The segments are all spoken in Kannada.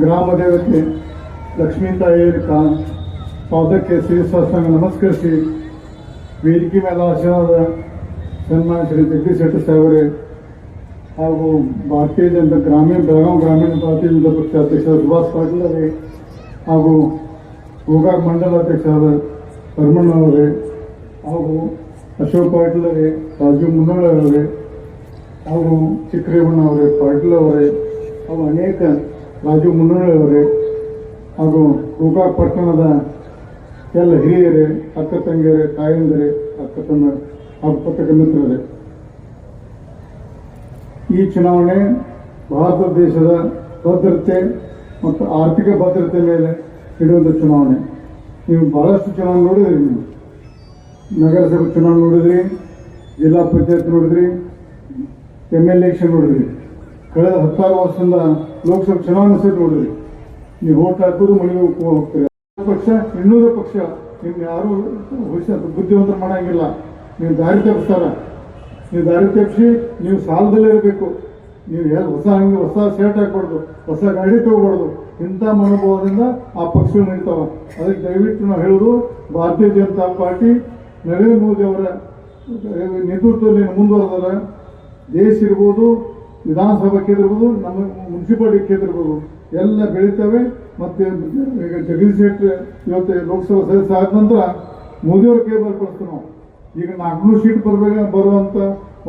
ಗ್ರಾಮ ದೇವತೆ ಲಕ್ಷ್ಮೀ ತಾಯಿಯ ಕಾ ಪಾದಕ್ಕೆ ಶ್ರೀಸಾಷ್ಟಾಂಗ ನಮಸ್ಕರಿಸಿ. ವೇದಿಕೆ ಮೇಲೆ ಆಶೀರ್ವಾದ ಸನ್ಮಾನ ಶ್ರೀ ಜಗದೀಶ್ ಶೆಟ್ಟಿ ಸಾಹೇಬರೇ ಹಾಗೂ ಭಾರತೀಯ ಜನತಾ ಗ್ರಾಮೀಣ ಬೆಳಗಾವಿ ಗ್ರಾಮೀಣ ಭಾರತೀಯ ಜನತಾ ಪಕ್ಷ ಅಧ್ಯಕ್ಷ ಸುಭಾಷ್ ಪಾಟೀಲ್ ಅವರೇ ಹಾಗೂ ಗೋಕಾಕ್ ಮಂಡಲ ಅಧ್ಯಕ್ಷರಾದ ಪರಮಣ್ಣ ಅವರೇ ಹಾಗೂ ಅಶೋಕ್ ಪಾಟೀಲ್ ಅವರೇ ರಾಜೀವ್ ಮುನ್ನೋಳ ಅವರೇ ಹಾಗೂ ಚಿಕ್ಕರೇಮಣ್ಣ ಅವರೇ, ಪಾಟೀಲ್ ಅವರೇ ಹಾಗೂ ಅನೇಕ ರಾಜೀವ್ ಮುನ್ನೂರವರೇ ಹಾಗೂ ಗೋಕಾಕ್ ಪಟ್ಟಣದ ಎಲ್ಲ ಹಿರಿಯರೇ, ಅಕ್ಕ ತಂಗಿಯರೇ, ತಾಯಂದಿರೇ, ಅಕ್ಕ ತಮ್ಮ ಹಾಗೂ ಪತ್ರಕ ಮಿತ್ರರೇ. ಈ ಚುನಾವಣೆ ಭಾರತ ದೇಶದ ಭದ್ರತೆ ಮತ್ತು ಆರ್ಥಿಕ ಭದ್ರತೆ ಮೇಲೆ ಇಡುವಂಥ ಚುನಾವಣೆ. ನೀವು ಬಹಳಷ್ಟು ಚುನಾವಣೆ ನೋಡಿದ್ರಿ ನೀವು. ನಗರಸಭೆ ಚುನಾವಣೆ ನೋಡಿದ್ರಿ, ಜಿಲ್ಲಾ ಪಂಚಾಯತ್ ನೋಡಿದ್ರಿ, ಎಂ ಎಲ್ ಎಲೆಕ್ಷನ್ ನೋಡಿದ್ರಿ. ಕಳೆದ ಹತ್ತಾರು ವರ್ಷದಿಂದ ಲೋಕಸಭೆ ಚುನಾವಣೆ ಸೇರಿ ನೋಡಿದ್ರಿ ನೀವು ಓಟ್ ಹಾಕೋದು ಮನೆಗೆ ಹೋಗ್ತೀರಿ ಪಕ್ಷ ಇನ್ನೂರ ಪಕ್ಷ ನಿಮ್ ಯಾರು ಹುಷ ಬುದ್ಧಿವಂತರ ಮಾಡಂಗಿಲ್ಲ. ನೀವು ದಾರಿ ತಪ್ಪಿಸ್ತಾರ. ನೀವು ದಾರಿ ತಪ್ಪಿಸಿ, ನೀವು ಸಾಲದಲ್ಲೇ ಇರಬೇಕು. ನೀವು ಯಾರು ಹೊಸ ಹಂಗೆ ಹೊಸ ಶರ್ಟ್ ಹಾಕ್ಬಾರ್ದು, ಹೊಸ ಗಾಡಿ ತಗೋಬಾರ್ದು. ಇಂಥ ಮನೋಭಾವದಿಂದ ಆ ಪಕ್ಷಗಳು ನಡೀತಾವ. ಅದಕ್ಕೆ ದಯವಿಟ್ಟು ನಾವು ಹೇಳೋದು ಭಾರತೀಯ ಜನತಾ ಪಾರ್ಟಿ, ನರೇಂದ್ರ ಮೋದಿ ಅವರ ನೇತೃತ್ವದಲ್ಲಿ ಮುಂದುವರೆದಾರೆ ದೇಶ ಇರ್ಬೋದು ವಿಧಾನಸಭಾ ಕ್ಷೇತ್ರ ಇರ್ಬೋದು ನಮ್ಮ ಮುನ್ಸಿಪಾಲಿಟಿ ಕ್ಷೇತ್ರ ಇರ್ಬೋದು ಎಲ್ಲ ಬೆಳೀತವೆ. ಮತ್ತೆ ಈಗ ಜಗದೀಶ್ ಶೆಟ್ಟಿ ಇವತ್ತು ಲೋಕಸಭಾ ಸದಸ್ಯ ಆದ ನಂತರ ಮೋದಿಯವ್ರ ಕೈ ಕೊಡ್ತೀವಿ ನಾವು. ಈಗ ನಾಲ್ಕುನೂರು ಸೀಟ್ ಬರಬೇಕು ಬರುವಂಥ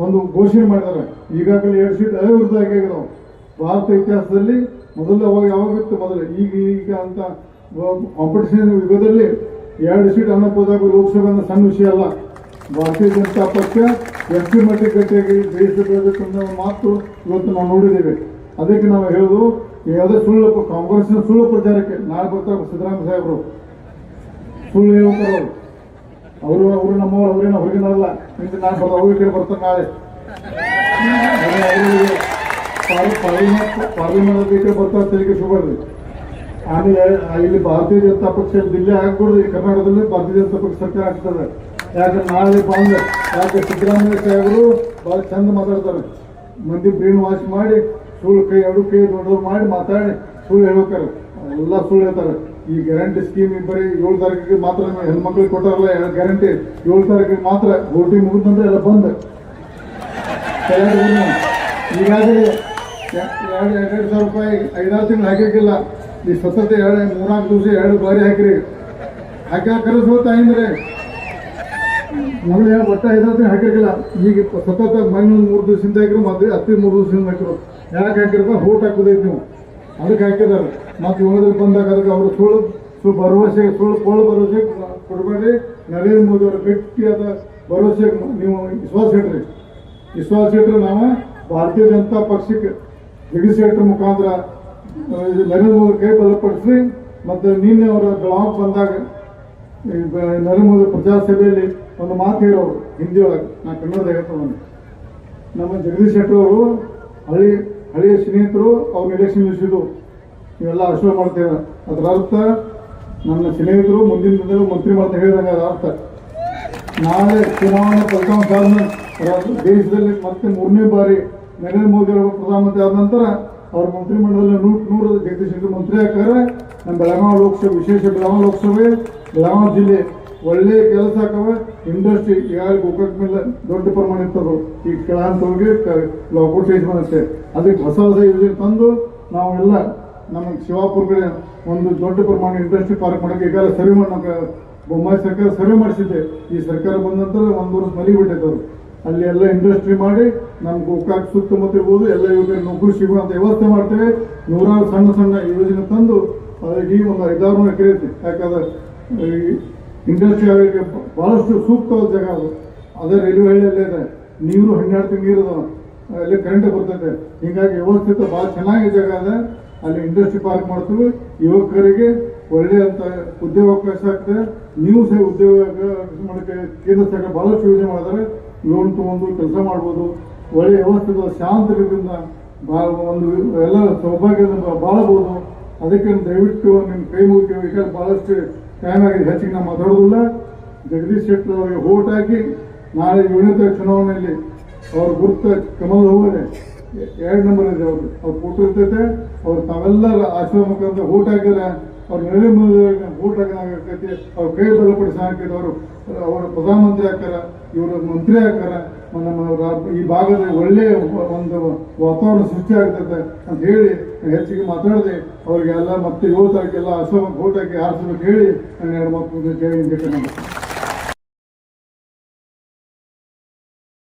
ಒಂದು ಘೋಷಣೆ ಮಾಡಿದ್ದಾರೆ. ಈಗಾಗಲೇ ಎರಡು ಸೀಟ್ ಅವಿರುದ್ಧ ಆಗಿದಾವೆ. ಭಾರತ ಇತಿಹಾಸದಲ್ಲಿ ಮೊದಲು ಅವಾಗ ಯಾವಾಗಿತ್ತು ಮೊದಲು ಈಗ ಈಗ ಅಂತ ಕಾಂಪಿಟೇಷನ್ ಯುಗದಲ್ಲಿ ಎರಡು ಸೀಟ್ ಅನ್ನೋದಾಗ ಲೋಕಸಭೆ ಅನ್ನೋ ಸಣ್ಣ ವಿಷಯ ಅಲ್ಲ. ಭಾರತೀಯ ಜನತಾ ಪಕ್ಷ ಎಷ್ಟು ಮಟ್ಟಿಗೆ ಗಟ್ಟಿಯಾಗಿ ಬೇಯಿಸಬೇಕು ಅನ್ನೋ ಮಾತು ಇವತ್ತು ನಾವು ನೋಡಿದ್ದೇವೆ. ಅದಕ್ಕೆ ನಾವು ಹೇಳೋದು ಯಾವುದೇ ಸುಳ್ಳು ಕಾಂಗ್ರೆಸ್ನ ಸುಳ್ಳು ಪ್ರಚಾರಕ್ಕೆ ನಾಳೆ ಬರ್ತಾರೆ ಸಿದ್ದರಾಮಯ್ಯ ಸಾಹೇಬರು. ಸುಳ್ಳು ಹೇಳ್ತಾರೆ ಅವರು. ಅವರು ನಮ್ಮವರು ಅವರೇನು ಹೊರಗಿನಲ್ಲ ಇಂದು ನಾನು ಬರ್ದ ಅವ್ರ ಕಡೆ ಬರ್ತಾರೆ ನಾಳೆ. ಪಾರ್ಲಿಮೆಂಟ್ ಕಡೆ ಬರ್ತಾರೆ ತೆರಿಗೆ ಶುಭರ್ರಿ ಆಮೇಲೆ ಇಲ್ಲಿ ಭಾರತೀಯ ಜನತಾ ಪಕ್ಷ ಆಗ್ಬಿಡುದು ಈ ಕರ್ನಾಟಕದಲ್ಲಿ ಭಾರತೀಯ ಜನತಾ ಪಕ್ಷ ಸರ್ಕಾರ ಆಗ್ತದೆ ಯಾಕಂದ್ರೆ ನಾಳೆ ಬಂದು ಯಾಕೆ ಸಿದ್ದರಾಮಯ್ಯ ಸಾಹೇಬರು ಭಾಳ ಚಂದ ಮಾತಾಡ್ತಾರೆ. ಮಂದಿ ಬ್ರೈನ್ ವಾಶ್ ಮಾಡಿ, ಸುಳ್ಳು ಕೈ ಎರಡು ಕೈ ದೊಡ್ಡದು ಮಾಡಿ ಮಾತಾಡಿ, ಸುಳ್ಳು ಹೇಳ್ಬೇಕಾರೆ. ಎಲ್ಲ ಸುಳ್ಳು ಹೇಳ್ತಾರೆ. ಈ ಗ್ಯಾರಂಟಿ ಸ್ಕೀಮ್ ಬರೀ ಏಳು ತಾರೀಕಿಗೆ ಮಾತ್ರ ಹೆಣ್ಮಕ್ಳಿಗೆ ಕೊಟ್ಟಾರಲ್ಲ ಎರಡು ಗ್ಯಾರಂಟಿ ಏಳು ತಾರೀಕಿಗೆ ಮಾತ್ರ ವೋಟಿಂಗ್ ಮುಗಿದಂದ್ರೆ ಎಲ್ಲ ಬಂದ್. ಈಗಾಗಲೇ ಎರಡು ಎರಡು ಸಾವಿರ ರೂಪಾಯಿ ಐದಾರು ತಿಂಗಳು ಹಾಕಿಲ್ಲ ಈ ಸತತ ಎರಡು ಮೂರ್ನಾಲ್ಕು ದಿವಸ ಎರಡು ಬಾರಿ ಹಾಕಿರಿ. ಹಾಕಿ ಕರೆಸ್ಬೋದು ತಾಯಿಂದ್ರೆ ಮೊದಲು ಒಟ್ಟ ಐದಾರು ತಿಂಗಳು ಹಾಕಿರ್ಕಿಲ್ಲ ಈಗ ಸತತ ಮಣ್ಣು ಮೂರು ದಿವಸದಿಂದ ಹಾಕಿರು ಮತ್ತೆ ಹತ್ತಿ ಮೂರು ದಿವಸದಿಂದ ಹಾಕಿರು ಯಾಕೆ ಹಾಕಿರ್ತಾರೆ ಹೋಟ್ ಹಾಕೋದೈತಿ ನೀವು ಅದಕ್ಕೆ ಹಾಕಿದ್ದಾರೆ. ಮತ್ತೆ ಏಳದಲ್ಲಿ ಬಂದಾಗ ಅದಕ್ಕೆ ಅವರು ಸುಳ್ಳು ಸುಳ್ಳು ಭರವಸೆ, ಸುಳ್ಳು ಕೋಳು ಭರವಸೆ ಕೊಡಬೇಡಿ. ನರೇಂದ್ರ ಮೋದಿ ಅವರ ಗಟ್ಟಿಯಾದ ಭರವಸೆ ನೀವು ವಿಶ್ವಾಸ ಇಡ್ರಿ ವಿಶ್ವಾಸ ಇಟ್ಟರೆ ನಾವು ಭಾರತೀಯ ಜನತಾ ಪಕ್ಷಕ್ಕೆ ಶೆಟ್ಟರ್ ಮುಖಾಂತರ ನರೇಂದ್ರ ಮೋದಿ ಕೈ ಬಲಪಡಿಸಿ ಮತ್ತು ನಿನ್ನೆ ಅವರ ಬ್ಲಾಕ್ ಬಂದಾಗ ನರೇಂದ್ರ ಮೋದಿ ಪ್ರಜಾಸಭೆಯಲ್ಲಿ ಒಂದು ಮಾತು ಹೇಳೋರು ಹಿಂದಿಯೊಳಗೆ ನಾನು ಕನ್ನಡದಾಗ ಹೇಳ್ತೀನಿ ನಮ್ಮ ಜಗದೀಶ್ ಶೆಟ್ಟಿ ಅವರು, ಹಳಿ, ಹಳೆಯ ಸ್ನೇಹಿತರು, ಅವ್ರ ಎಲೆಕ್ಷನ್ ನಿಲ್ಲಿಸಿದ್ರು ಇವೆಲ್ಲ ಅಶ್ವ ಮಾಡ್ತೇವೆ ಅದರ ಅರ್ಥ ನನ್ನ ಸ್ನೇಹಿತರು, ಮುಂದಿನ ದಿನದಲ್ಲಿ ಮಂತ್ರಿ ಮಾಡ್ತಾ ಹೇಳಿದಂಗೆ ಅದರ ಅರ್ಥ. ನಾಳೆ ಚುನಾವಣೆ ಫಲಿತಾಂಶ ಆದ ದೇಶದಲ್ಲಿ ಮತ್ತೆ ಮೂರನೇ ಬಾರಿ ನರೇಂದ್ರ ಮೋದಿ ಅವರು ಪ್ರಧಾನಮಂತ್ರಿ ಆದ ನಂತರ ಅವ್ರ ಮಂತ್ರಿಮಂಡಲದಲ್ಲಿ ನೂರ ನೂರ ಜಗದೀಶ್ ಮಂತ್ರಿ ಹಾಕಾರ ನಮ್ಮ ಬೆಳಗಾವಿ ಲೋಕಸಭೆ, ವಿಶೇಷ ಬೆಳಗಾವಿ ಲೋಕಸಭೆ, ಬೆಳಗಾವಿ ಜಿಲ್ಲೆ ಒಳ್ಳೆಯ ಕೆಲಸ ಆಕವ ಇಂಡಸ್ಟ್ರಿ ಈಗಾಗಲೇ ಗೋಕಾಕ್ ಮೇಲೆ ದೊಡ್ಡ ಪ್ರಮಾಣ ಇರ್ತದೆ. ಈ ಕೆಳಂತ ಹೋಗಿ ಲಾಕೌಟ್ ಸ್ಟೇಜ್ ಬರುತ್ತೆ ಅದಕ್ಕೆ ಹೊಸ ಹೊಸ ಯೋಜನೆ ತಂದು ನಾವೆಲ್ಲ ನಮ್ಮ ಶಿವಾಪುರ ಕಡೆ ಒಂದು ದೊಡ್ಡ ಪ್ರಮಾಣ ಇಂಡಸ್ಟ್ರಿ ಪಾರ್ಕ್ ಮಾಡೋಕೆ ಈಗಾಗಲೇ ಸರ್ವೆ ಮಾಡಿ ಬೊಮ್ಮಾಯಿ ಸರ್ಕಾರ ಸರ್ವೆ ಮಾಡಿಸಿದ್ದೆ. ಈ ಸರ್ಕಾರ ಬಂದ ಒಂದು ವರ್ಷ ಮಲಿ ಬಿಟ್ಟೈತೆ ಅವರು ಅಲ್ಲಿ ಎಲ್ಲ ಇಂಡಸ್ಟ್ರಿ ಮಾಡಿ ನಮ್ಮ ಗೋಕಾಕ್ ಸುತ್ತಮುತ್ತ ಇರ್ಬೋದು ಎಲ್ಲ ಇವ್ರಿಗೆ ನೌಕರಿ ಸಿಗುವಂತ ವ್ಯವಸ್ಥೆ ಮಾಡ್ತೇವೆ. ನೂರಾರು ಸಣ್ಣ ಸಣ್ಣ ಯೋಜನೆ ತಂದು ಅದಕ್ಕೆ ಈ ಒಂದು ಐದಾರು ಎಕರೆ ಐತಿ. ಯಾಕಂದ್ರೆ ಇಂಡಸ್ಟ್ರಿ ಅವರಿಗೆ ಭಾಳಷ್ಟು ಸೂಕ್ತವಾದ ಜಾಗ ಅದು. ಅದೇ ರೈಲ್ವೆ ಹಳ್ಳಿಯಲ್ಲೇ ಇದೆ. ನೀರು ಹನ್ನೆರಡು ನೀರು ಅಲ್ಲಿ ಕರೆಂಟ್ ಬರ್ತೈತೆ ಹೀಗಾಗಿ ವ್ಯವಸ್ಥಿತ ಭಾಳ ಚೆನ್ನಾಗಿ ಜಾಗ ಇದೆ. ಅಲ್ಲಿ ಇಂಡಸ್ಟ್ರಿ ಪಾರ್ಕ್ ಮಾಡ್ತೀವಿ. ಯುವಕರಿಗೆ ಒಳ್ಳೆಯಂಥ ಉದ್ಯೋಗಾವಕಾಶ ಆಗ್ತದೆ. ನೀವು ಸಹ ಉದ್ಯೋಗ ಮಾಡಕ್ಕೆ ಕೇಂದ್ರ ಸರ್ಕಾರ ಭಾಳಷ್ಟು ಯೋಜನೆ ಮಾಡಿದ್ದಾರೆ. ಲೋನ್ ತೊಗೊಂಡು ಕೆಲಸ ಮಾಡ್ಬೋದು. ಒಳ್ಳೆಯ ವ್ಯವಸ್ಥೆಗಳು ಶಾಂತ ರೀತಿಯಿಂದ ಭಾಳ ಒಂದು ಎಲ್ಲ ಸೌಭಾಗ್ಯದಿಂದ ಬಾಳಬಹುದು. ಅದಕ್ಕೆ ದಯವಿಟ್ಟು ನಿಮ್ಮ ಕೈ ಮುಗಿ ವಿಷಯ ಭಾಳಷ್ಟು ಟೈಮ್ ಆಗಿದೆ. ಹೆಚ್ಚಿಗೆ ನಾವು ಮಾತಾಡೋದಿಲ್ಲ. ಜಗದೀಶ್ ಶೆಟ್ಟರ್ ಅವರಿಗೆ ಓಟ್ ಹಾಕಿ ನಾಳೆ ಏಳನೇ ಚುನಾವಣೆಯಲ್ಲಿ ಅವ್ರ ಗುರುತ ಕಮಲ್ ಹೋಗಿದೆ ಎರಡು ನಂಬರ್ ಇದೆ ಅವರು ಅವ್ರ ಫೋಟೋ ಇರ್ತೈತೆ. ಅವ್ರು ತಾವೆಲ್ಲರ ಆಶ್ರಮ ಮುಖಾಂತರ ಓಟ್ ಹಾಕಿದ್ರೆ ಅವ್ರ ನೆಲೆ ಊಟ ಆಗಿರ್ತೈತಿ ಅವ್ರ ಕೈ ಬಲಪಡಿಸಿ ಹಾಕಿದವರು ಅವರು ಪ್ರಧಾನಮಂತ್ರಿ ಆಗ್ತಾರ, ಇವರು ಮಂತ್ರಿ ಆಗ್ತಾರ ನಮ್ಮ ಈ ಭಾಗದಲ್ಲಿ ಒಳ್ಳೆಯ ಒಂದು ವಾತಾವರಣ ಸೃಷ್ಟಿ ಆಗ್ತದೆ ಅಂತ ಹೇಳಿ ಹೆಚ್ಚಿಗೆ ಮಾತಾಡದೆ ಅವ್ರಿಗೆಲ್ಲ ಮತ್ತೆ ಏಳು ಅಸಮ ಊಟಕ್ಕೆ ಆರಿಸ್ಬೇಕು ಹೇಳಿ ನಾನು ಎರಡು ಮಕ್ಕಳು ಜಯ.